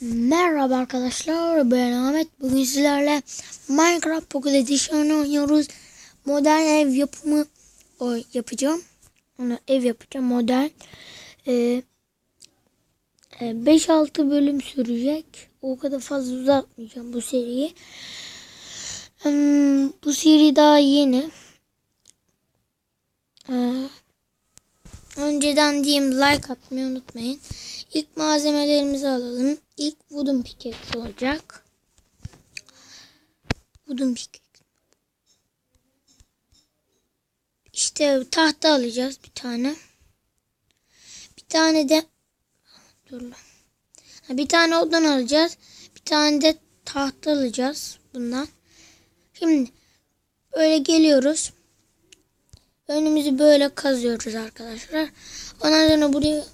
Merhaba arkadaşlar ben Ahmet. Bugün sizlerle Minecraft Pocket Edition'ı oynuyoruz. Modern ev yapımı o yapacağım. Onu ev yapacağım modern. Ee, 5-6 bölüm sürecek. O kadar fazla uzatmayacağım bu seriyi. Hmm, bu seri daha yeni. Ee, önceden diyeyim like atmayı unutmayın. İlk malzemelerimizi alalım. İlk wooden pickaxe olacak. Wooden pickaxe. İşte tahta alacağız bir tane. Bir tane de dur Bir tane odun alacağız. Bir tane de tahta alacağız bundan. Şimdi böyle geliyoruz. Önümüzü böyle kazıyoruz arkadaşlar. Ondan sonra buraya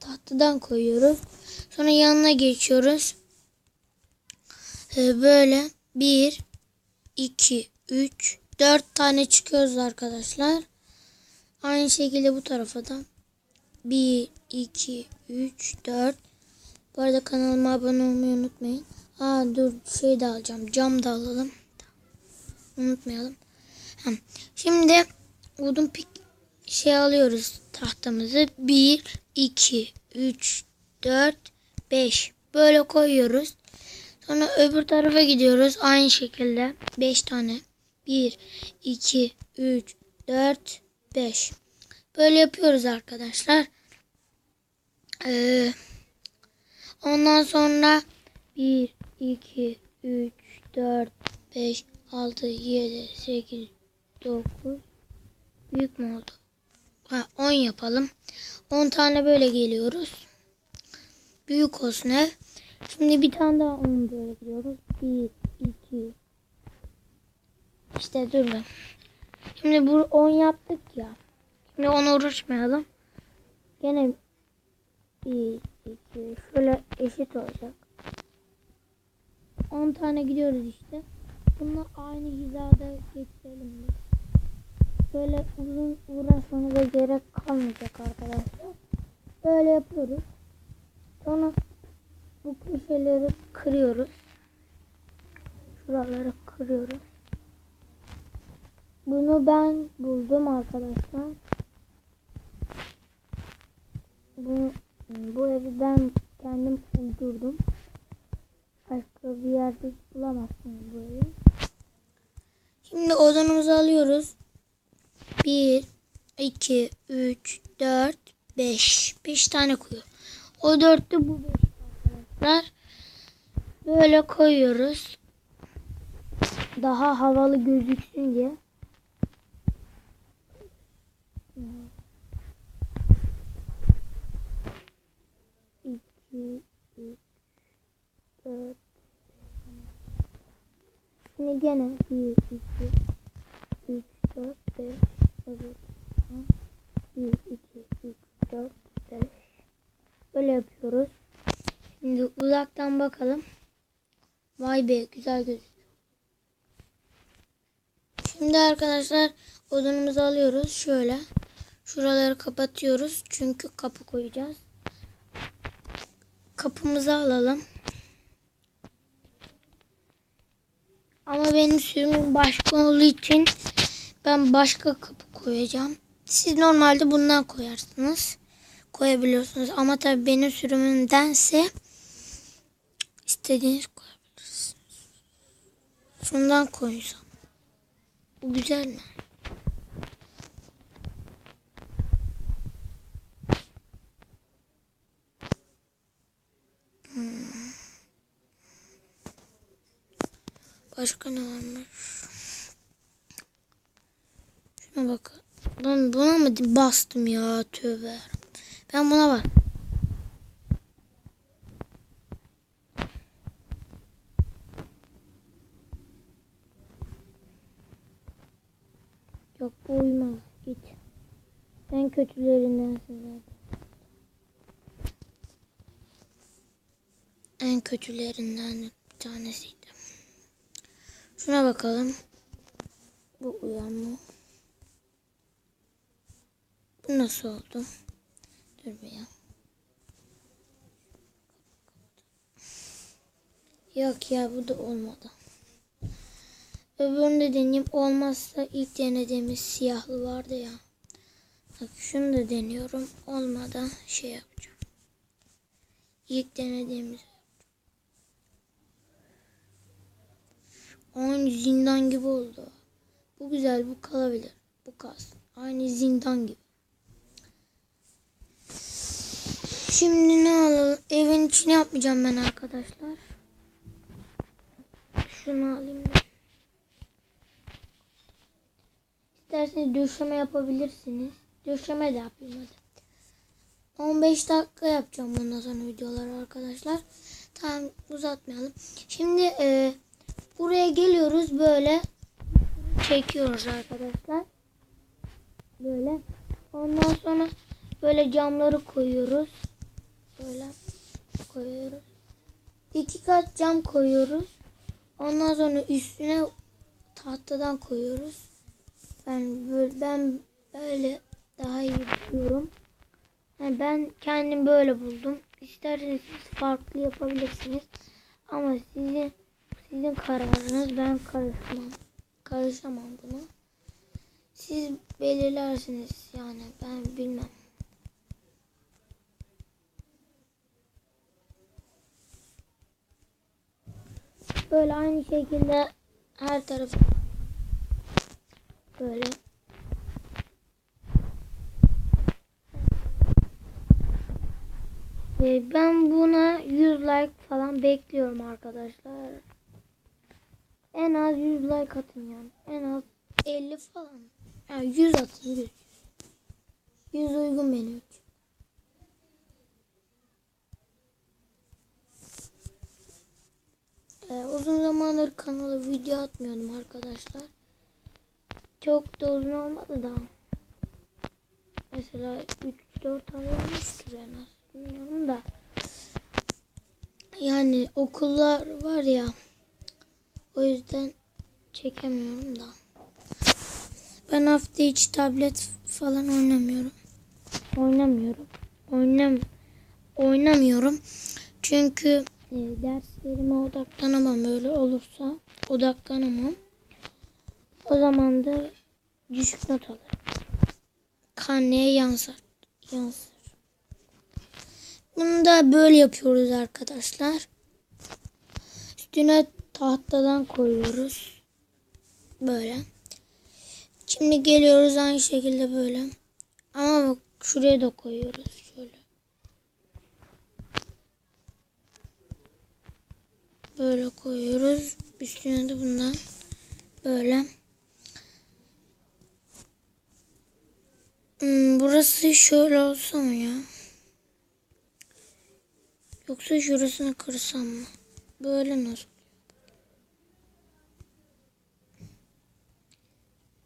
tahtadan koyuyoruz. Sonra yanına geçiyoruz. Ee, böyle 1 2 3 4 tane çıkıyoruz arkadaşlar. Aynı şekilde bu tarafa da 1 2 3 4 Bu arada kanalıma abone olmayı unutmayın. Aa dur şey de alacağım. Cam da alalım. Unutmayalım. Şimdi odun pik şey alıyoruz tahtamızı. 1 2 3 4 5 böyle koyuyoruz. Sonra öbür tarafa gidiyoruz. Aynı şekilde 5 tane. 1 2 3 4 5 Böyle yapıyoruz arkadaşlar. Ee, ondan sonra 1 2 3 4 5 6 7 8 9 büyük mü oldu? Ha, 10 yapalım. 10 tane böyle geliyoruz. Büyük olsun ev. Şimdi bir tane daha 10 böyle gidiyoruz. 1, 2. İşte dur be. Şimdi bu 10 yaptık ya. Şimdi onu uğraşmayalım. Gene 1, 2. Şöyle eşit olacak. 10 tane gidiyoruz işte. Bununla aynı hizada geçirelim. Böyle uzun uğraşmanıza gerek kalmayacak arkadaşlar. Böyle yapıyoruz. Sonra bu köşeleri kırıyoruz. Şuraları kırıyoruz. Bunu ben buldum arkadaşlar. Bu, bu evi ben kendim uydurdum. Başka bir yerde bulamazsınız bu evi. Şimdi odunumuzu alıyoruz. 1, 2, 3, 4, 5. 5 tane koyuyor. O dörtlü bu 5 arkadaşlar. Böyle koyuyoruz. Daha havalı gözüksün diye. İki, üç, dört. Şimdi gene bir, iki, 3, 4, 5, evet. 1, 2, 3, 4, 5. Böyle yapıyoruz. Şimdi uzaktan bakalım. Vay be güzel gözüküyor. Şimdi arkadaşlar odunumuzu alıyoruz. Şöyle. Şuraları kapatıyoruz. Çünkü kapı koyacağız. Kapımızı alalım. Ama benim sürümüm başka olduğu için ben başka kapı koyacağım. Siz normalde bundan koyarsınız. Koyabiliyorsunuz. Ama tabii benim sürümümdense istediğiniz koyabilirsiniz. Şundan koysam. Bu güzel mi? Hmm. Başka ne varmış? Şuna bak. Lan buna mı bastım ya tövbe. Ben buna bak. Yok bu uymaz. Git. En kötülerindensin zaten. En kötülerinden bir tanesiydi. Şuna bakalım. Bu uyan mı? Bu nasıl oldu? Dur bir ya. Yok ya bu da olmadı. Öbürünü de deneyeyim. Olmazsa ilk denediğimiz siyahlı vardı ya. Bak şunu da deniyorum. Olmadan şey yapacağım. İlk denediğimiz. Aynı zindan gibi oldu. Bu güzel, bu kalabilir. Bu kalsın. Aynı zindan gibi. Şimdi ne alalım? Evin içine yapmayacağım ben arkadaşlar. Şunu alayım ben. İsterseniz döşeme yapabilirsiniz. Döşeme de yapayım hadi. 15 dakika yapacağım bundan sonra videoları arkadaşlar. Tamam uzatmayalım. Şimdi e, buraya geliyoruz böyle çekiyoruz arkadaşlar. Böyle. Ondan sonra böyle camları koyuyoruz. Böyle koyuyoruz. İki kat cam koyuyoruz. Ondan sonra üstüne tahtadan koyuyoruz. Ben böyle, ben böyle daha iyi buluyorum. Yani ben kendim böyle buldum. İsterseniz siz farklı yapabilirsiniz. Ama sizin sizin kararınız. Ben karışmam. Karışamam buna. Siz belirlersiniz yani ben bilmem. Böyle aynı şekilde her tarafı böyle Ee, Ben buna 100 like falan bekliyorum arkadaşlar. En az 100 like atın yani. En az 50 falan. Yani 100 atın 100. 100 uygun benim için. Ee, uzun zamandır kanala video atmıyordum arkadaşlar. Çok da uzun olmadı da. Mesela 3-4 ay olmuştur en az. Bilmiyorum da. Yani okullar var ya. O yüzden çekemiyorum da. Ben hafta içi tablet falan oynamıyorum. Oynamıyorum. Oynam oynamıyorum. Çünkü e, derslerime odaklanamam öyle olursa. Odaklanamam. O zaman da düşük not alırım. Karneye yansır. Yansır. Bunu da böyle yapıyoruz arkadaşlar. Üstüne tahtadan koyuyoruz. Böyle. Şimdi geliyoruz aynı şekilde böyle. Ama bak şuraya da koyuyoruz şöyle. Böyle koyuyoruz. Üstüne de bundan böyle. Hmm, burası şöyle olsa mı ya? Yoksa şurasını kırsam mı? Böyle nasıl?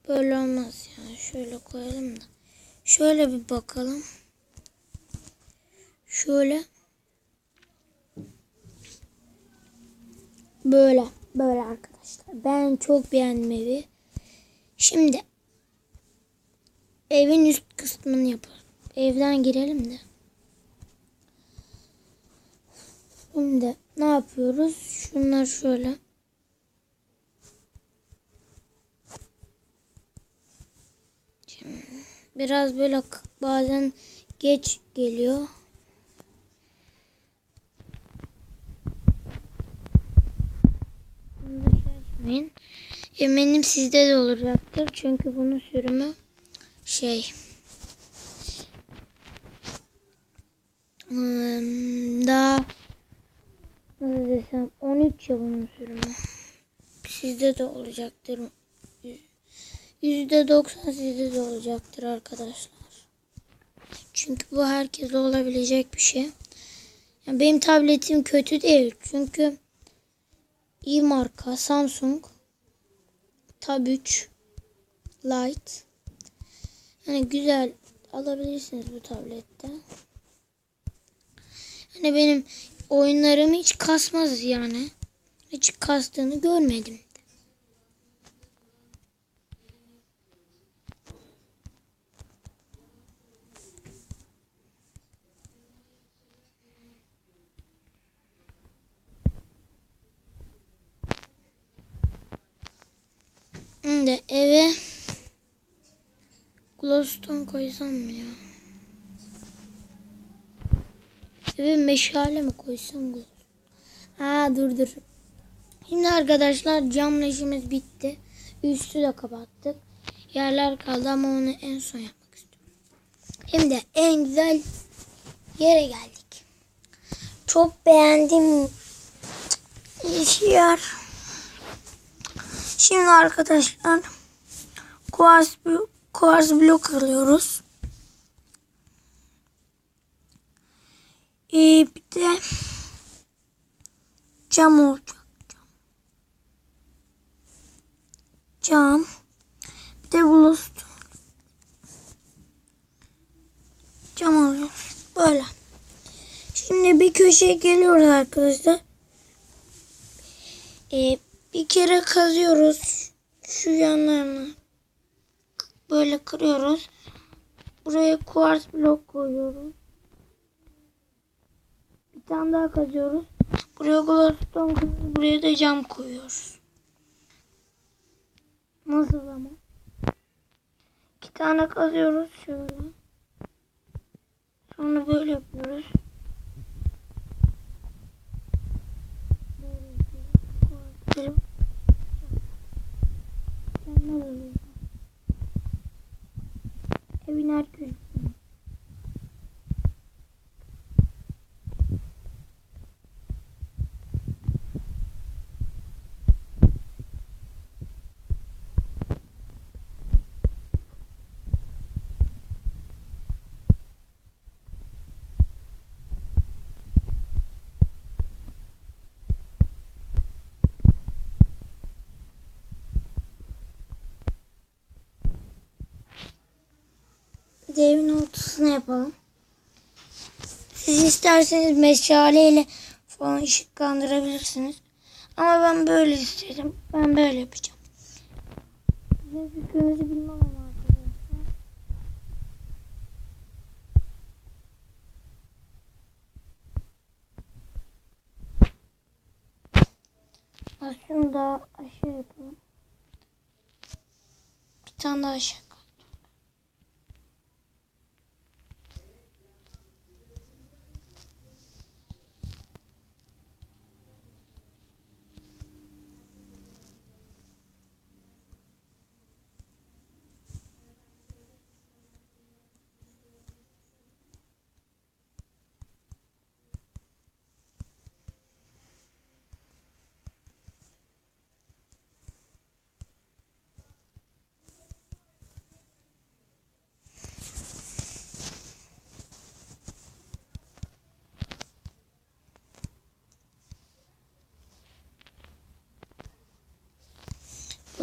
Böyle olmaz ya. Şöyle koyalım da. Şöyle bir bakalım. Şöyle. Böyle. Böyle arkadaşlar. Ben çok beğendim evi. Şimdi evin üst kısmını yapalım. Evden girelim de. Şimdi ne yapıyoruz? Şunlar şöyle. Şimdi biraz böyle bazen geç geliyor. Şaşmayın. Eminim sizde de olacaktır. Çünkü bunun sürümü şey hmm, daha nasıl desem 13 ya bunun sürümü. Sizde de olacaktır. Yüzde doksan sizde de olacaktır arkadaşlar. Çünkü bu herkese olabilecek bir şey. Yani benim tabletim kötü değil. Çünkü iyi marka Samsung Tab 3 Lite. Yani güzel alabilirsiniz bu tablette. Hani benim oyunlarım hiç kasmaz yani. Hiç kastığını görmedim. Şimdi eve glowstone koysam mı ya? Eve meşale mi koysam glowstone? Ha dur dur. Şimdi arkadaşlar camla işimiz bitti. Üstü de kapattık. Yerler kaldı ama onu en son yapmak istiyorum. Şimdi en güzel yere geldik. Çok beğendim yer. Şimdi arkadaşlar kuars, kuars blok alıyoruz. Ee, bir de cam olacak. Cam. Bir de bulut. Cam alıyoruz. Böyle. Şimdi bir köşeye geliyoruz arkadaşlar. Ee, bir kere kazıyoruz. Şu yanlarını böyle kırıyoruz. Buraya kuars blok koyuyoruz. Bir tane daha kazıyoruz. Buraya glowstone koyuyoruz. Buraya da cam koyuyoruz. Nasıl ama? İki tane kazıyoruz şöyle. Sonra böyle yapıyoruz. Koyuyoruz. Mükemmel oluyor. Evin her köşesinde. Bir de evin ortasına yapalım. Siz isterseniz meşaleyle falan ışıklandırabilirsiniz. Ama ben böyle istedim. Ben böyle yapacağım. Sizin fikrinizi bilmem ama arkadaşlar. Aslında aşağı yapalım. Bir tane daha aşağı.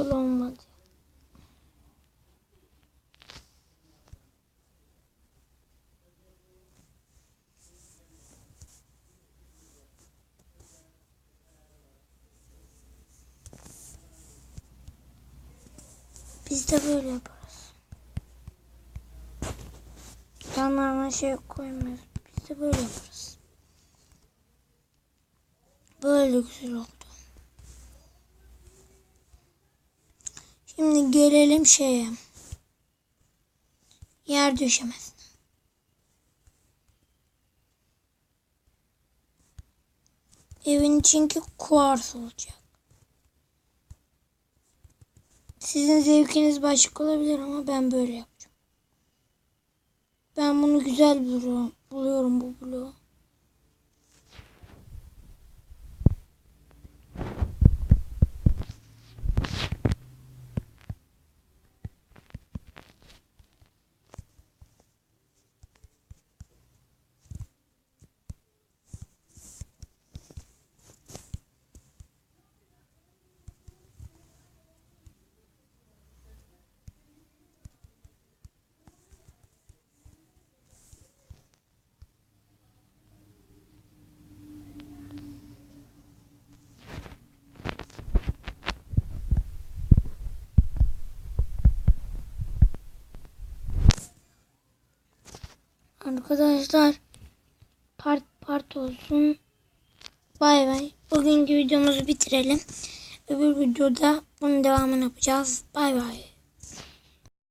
Böyle olmadı. Biz de böyle yaparız. Yanlarına şey koymuyoruz. Biz de böyle yaparız. Böyle güzel oldu. Şimdi gelelim şeye. Yer döşemesine. Evin çünkü kuars olacak. Sizin zevkiniz başka olabilir ama ben böyle yapacağım. Ben bunu güzel buluyorum, buluyorum bu bloğu. Arkadaşlar part part olsun. Bay bay. Bugünkü videomuzu bitirelim. Öbür videoda bunun devamını yapacağız. Bay bay.